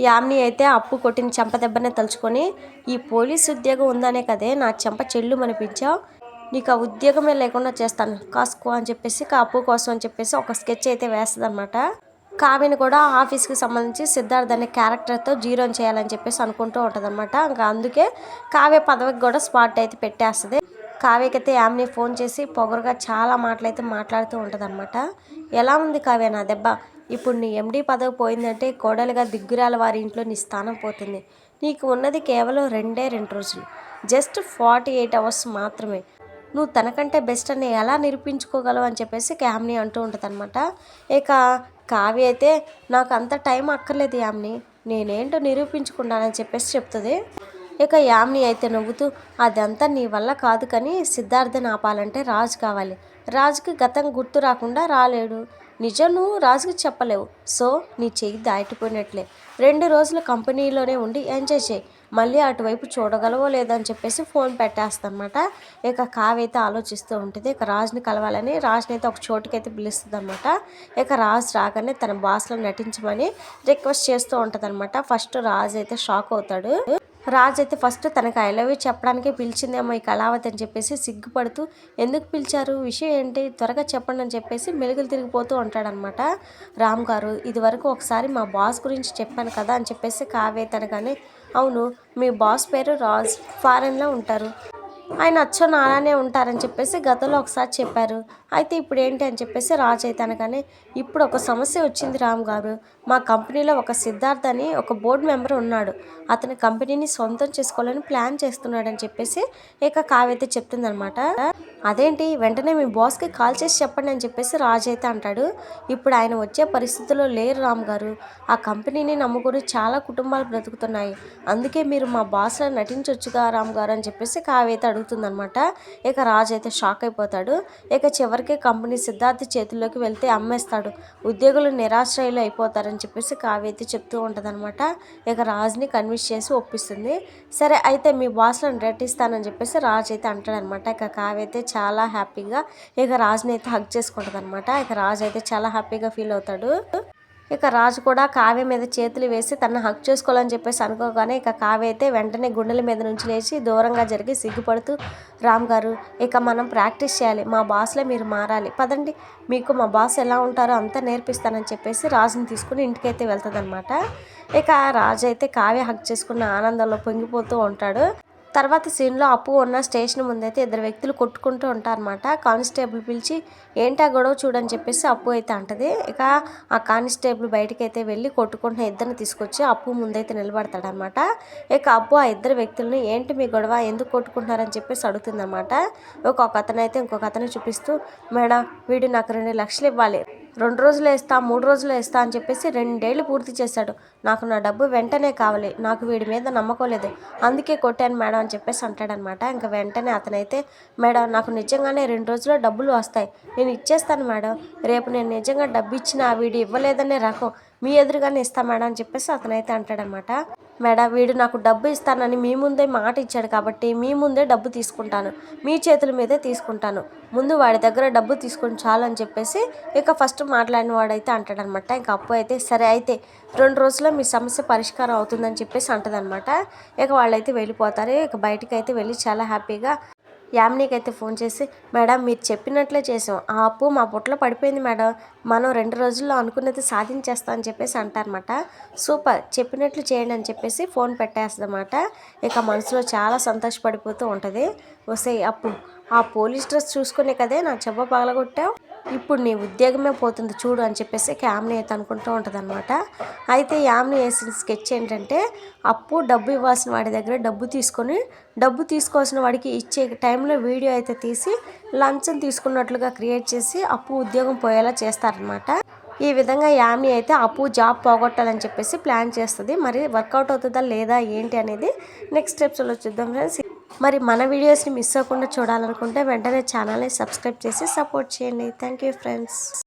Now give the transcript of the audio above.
యామిని అయితే అప్పు కొట్టిన చెంప దెబ్బనే తలుచుకొని ఈ పోలీస్ ఉద్యోగం ఉందనే కదే నా చెంప చెల్లు అనిపించావు నీకు ఆ ఉద్యోగమే లేకుండా చేస్తాను. కాసుకో అని చెప్పేసి ఇక అప్పు కోసం అని చెప్పేసి ఒక స్కెచ్ అయితే వేస్తుంది అనమాట కావ్యని కూడా ఆఫీస్కి సంబంధించి సిద్ధార్థ్ అనే క్యారెక్టర్తో జీరో చేయాలని చెప్పేసి అనుకుంటూ ఉంటుంది అనమాట ఇంకా అందుకే కావ్య పదవికి కూడా స్పాట్ అయితే పెట్టేస్తుంది. కావ్యకైతే యామ్ని ఫోన్ చేసి పొగరుగా చాలా మాటలైతే మాట్లాడుతూ ఉంటుంది అనమాట ఎలా ఉంది కావ్య నా దెబ్బ? ఇప్పుడు నీ ఎండి పదవి పోయిందంటే కోడలుగా దిగ్గురాల వారి ఇంట్లో నీ స్థానం పోతుంది. నీకు ఉన్నది కేవలం రెండే రెండు రోజులు. జస్ట్ ఫార్టీ ఎయిట్ అవర్స్ మాత్రమే. నువ్వు తనకంటే బెస్ట్ అని ఎలా నిరూపించుకోగలవు అని చెప్పేసి క్యామ్ని అంటూ ఉంటుంది అనమాట ఇక కావ్య అయితే నాకు అంత టైం అక్కర్లేదు యామ్ని. నేనేంటో నిరూపించుకున్నానని చెప్పేసి చెప్తుంది. ఇక యామ్ని అయితే నవ్వుతూ అదంతా నీ వల్ల కాదు కానీ సిద్ధార్థని ఆపాలంటే రాజు కావాలి. రాజుకి గతం గుర్తు రాకుండా రాలేడు. నిజం నువ్వు రాజుకి చెప్పలేవు. సో నీ చెయ్యి దాటిపోయినట్లే. రెండు రోజులు కంపెనీలోనే ఉండి ఎంజాయ్ చేయి. మళ్ళీ అటువైపు చూడగలవో లేదని చెప్పేసి ఫోన్ పెట్టేస్తానమాట. ఇక కావైతే ఆలోచిస్తూ ఉంటుంది ఇక రాజుని కలవాలని. రాజుని అయితే ఒక చోటుకైతే పిలుస్తుంది అనమాట ఇక రాజు రాగానే తన బాస్లో నటించమని రిక్వెస్ట్ చేస్తూ ఉంటుంది అనమాట ఫస్ట్ రాజు అయితే షాక్ అవుతాడు. రాజు అయితే ఫస్ట్ తనకు ఐ లవ్ యూ చెప్పడానికే పిలిచిందేమో ఈ కళావతి అని చెప్పేసి సిగ్గుపడుతూ ఎందుకు పిలిచారు? విషయం ఏంటి? త్వరగా చెప్పండి అని చెప్పేసి మెలుగులు తిరిగిపోతూ ఉంటాడనమాట రామ్ గారు ఇది వరకు ఒకసారి మా బాస్ గురించి చెప్పాను కదా అని చెప్పేసి కావే తనగానే అవును మీ బాస్ పేరు రాజ్ ఫారెన్లో ఉంటారు. ఆయన అచ్చో నాలానే ఉంటారని చెప్పేసి గతంలో ఒకసారి చెప్పారు. అయితే ఇప్పుడు ఏంటి అని చెప్పేసి రాజు అయితే అనగానే ఇప్పుడు ఒక సమస్య వచ్చింది రామ్ గారు. మా కంపెనీలో ఒక సిద్ధార్థ్ అని ఒక బోర్డు మెంబర్ ఉన్నాడు. అతని కంపెనీని సొంతం చేసుకోవాలని ప్లాన్ చేస్తున్నాడని చెప్పేసి ఇక కావ్యత చెప్తుందనమాట అదేంటి వెంటనే మీ బాస్కి కాల్ చేసి చెప్పండి అని చెప్పేసి రాజు అయితే అంటాడు. ఇప్పుడు ఆయన వచ్చే పరిస్థితుల్లో లేరు రామ్ గారు. ఆ కంపెనీని నమ్ముకుని చాలా కుటుంబాలు బ్రతుకుతున్నాయి. అందుకే మీరు మా బాస్లో నటించవచ్చుగా రామ్ గారు అని చెప్పేసి కావ్యత అడుగుతుందనమాట ఇక రాజు అయితే షాక్ అయిపోతాడు. ఇక చివరికి కంపెనీ సిద్ధార్థ చేతుల్లోకి వెళ్తే అమ్మేస్తాడు. ఉద్యోగులు నిరాశ్రయులు అయిపోతారని చెప్పేసి కావ్య అయితే చెప్తూ ఉంటుందన్నమాట. ఇక రాజుని కన్విన్స్ చేసి ఒప్పిస్తుంది. సరే అయితే మీ బాస్లను రెట్టిస్తానని చెప్పేసి రాజు అయితే అంటాడనమాట ఇక కావ్య అయితే చాలా హ్యాపీగా ఇక రాజుని అయితే హక్ చేసుకుంటుంది అనమాట ఇక రాజు అయితే చాలా హ్యాపీగా ఫీల్ అవుతాడు. ఇక రాజు కూడా కావ్య మీద చేతులు వేసి తనను హక్ చేసుకోవాలని చెప్పేసి అనుకోగానే ఇక కావ్య అయితే వెంటనే గుండెల మీద నుంచి లేచి దూరంగా జరిగి సిగ్గుపడుతూ రామ్ గారు ఇక మనం ప్రాక్టీస్ చేయాలి. మా బాస్లో మీరు మారాలి. పదండి. మీకు మా బాస్ ఎలా ఉంటారో అంతా నేర్పిస్తానని చెప్పేసి రాజుని తీసుకుని ఇంటికైతే వెళ్తుంది ఇక రాజు అయితే కావ్య హక్ చేసుకున్న ఆనందంలో పొంగిపోతూ ఉంటాడు. తర్వాత సీన్లో అప్పు ఉన్న స్టేషన్ ముందైతే ఇద్దరు వ్యక్తులు కొట్టుకుంటూ ఉంటారన్నమాట. కానిస్టేబుల్ పిలిచి ఏంటా గొడవ చూడని చెప్పేసి అప్పు అయితే అంటది. ఇక ఆ కానిస్టేబుల్ బయటకి అయితే వెళ్ళి కొట్టుకుంటున్న ఇద్దరిని తీసుకొచ్చి అప్పు ముందైతే నిలబడతాడనమాట ఇక అప్పు ఆ ఇద్దరు వ్యక్తులని ఏంటి మీ గొడవ? ఎందుకు కొట్టుకుంటున్నారని చెప్పేసి అడుగుతుందన్నమాట. ఒక అతను అయితే ఇంకొక అతను చూపిస్తూ మేడం వీడు నాకు రెండు లక్షలు ఇవ్వాలి. రెండు రోజులు వేస్తా మూడు రోజులు వేస్తా అని చెప్పేసి రెండేళ్ళు పూర్తి చేశాడు. నాకు నా డబ్బు వెంటనే కావాలి. నాకు వీడి మీద నమ్మకం లేదు. అందుకే కొట్టాను మేడం అని చెప్పేసి అంటాడనమాట. ఇంకా వెంటనే అతనైతే మేడం నాకు నిజంగానే రెండు రోజుల్లో డబ్బులు వస్తాయి. నేను ఇచ్చేస్తాను మేడం. రేపు నేను నిజంగా డబ్బు ఇచ్చిన వీడి ఇవ్వలేదనే రకం. మీ ఎదురుగానే ఇస్తా మేడం అని చెప్పేసి అతనైతే అంటాడనమాట. మేడం వీడు నాకు డబ్బు ఇస్తానని మీ ముందే మాట ఇచ్చాడు కాబట్టి మీ ముందే డబ్బు తీసుకుంటాను. మీ చేతుల మీదే తీసుకుంటాను. ముందు వాడి దగ్గర డబ్బు తీసుకుని చాలని చెప్పేసి ఇక ఫస్ట్ మాట్లాడిన వాడైతే అంటాడనమాట. ఇంకా అప్పు అయితే సరే అయితే రెండు రోజుల్లో మీ సమస్య పరిష్కారం అవుతుందని చెప్పేసి అంటదనమాట. ఇక వాళ్ళైతే వెళ్ళిపోతారు. ఇక బయటకు అయితే వెళ్ళి చాలా హ్యాపీగా యామినికి అయితే ఫోన్ చేసి మేడం మీరు చెప్పినట్లే చేసాం. ఆ అప్పు మా బుట్టలో పడిపోయింది మేడం. మనం రెండు రోజుల్లో అనుకున్నది సాధించేస్తాం అని చెప్పేసి అంటారన్నమాట. సూపర్. చెప్పినట్లు చేయండి అని చెప్పేసి ఫోన్ పెట్టేస్తుందన్నమాట. ఇక మనసులో చాలా సంతోషపడిపోతూ ఉంటుంది. వస్తే అప్పు. ఆ పోలీస్ డ్రెస్ చూసుకునే కదే నా చెబ్బ పగలగొట్టావు. ఇప్పుడు నీ ఉద్యోగమే పోతుంది చూడు అని చెప్పేసి యామ్ని అయితే అనుకుంటూ ఉంటుంది అనమాట అయితే యామ్ని వేసిన స్కెచ్ ఏంటంటే అప్పు డబ్బు ఇవ్వాల్సిన వాడి దగ్గర డబ్బు తీసుకొని డబ్బు తీసుకోవాల్సిన వాడికి ఇచ్చే టైంలో వీడియో అయితే తీసి లంచం తీసుకున్నట్లుగా క్రియేట్ చేసి అప్పు ఉద్యోగం పోయేలా చేస్తారనమాట ఈ విధంగా యామ్ని అయితే అప్పు జాబ్ పోగొట్టాలని చెప్పేసి ప్లాన్ చేస్తుంది. మరి వర్కౌట్ అవుతుందా లేదా ఏంటి అనేది నెక్స్ట్ స్టెప్స్లో చూద్దాం ఫ్రెండ్స్. మరి మన వీడియోస్ని మిస్ అవ్వకుండా చూడాలనుకుంటే వెంటనే ఛానల్ని సబ్స్క్రైబ్ చేసి సపోర్ట్ చేయండి. Thank you friends.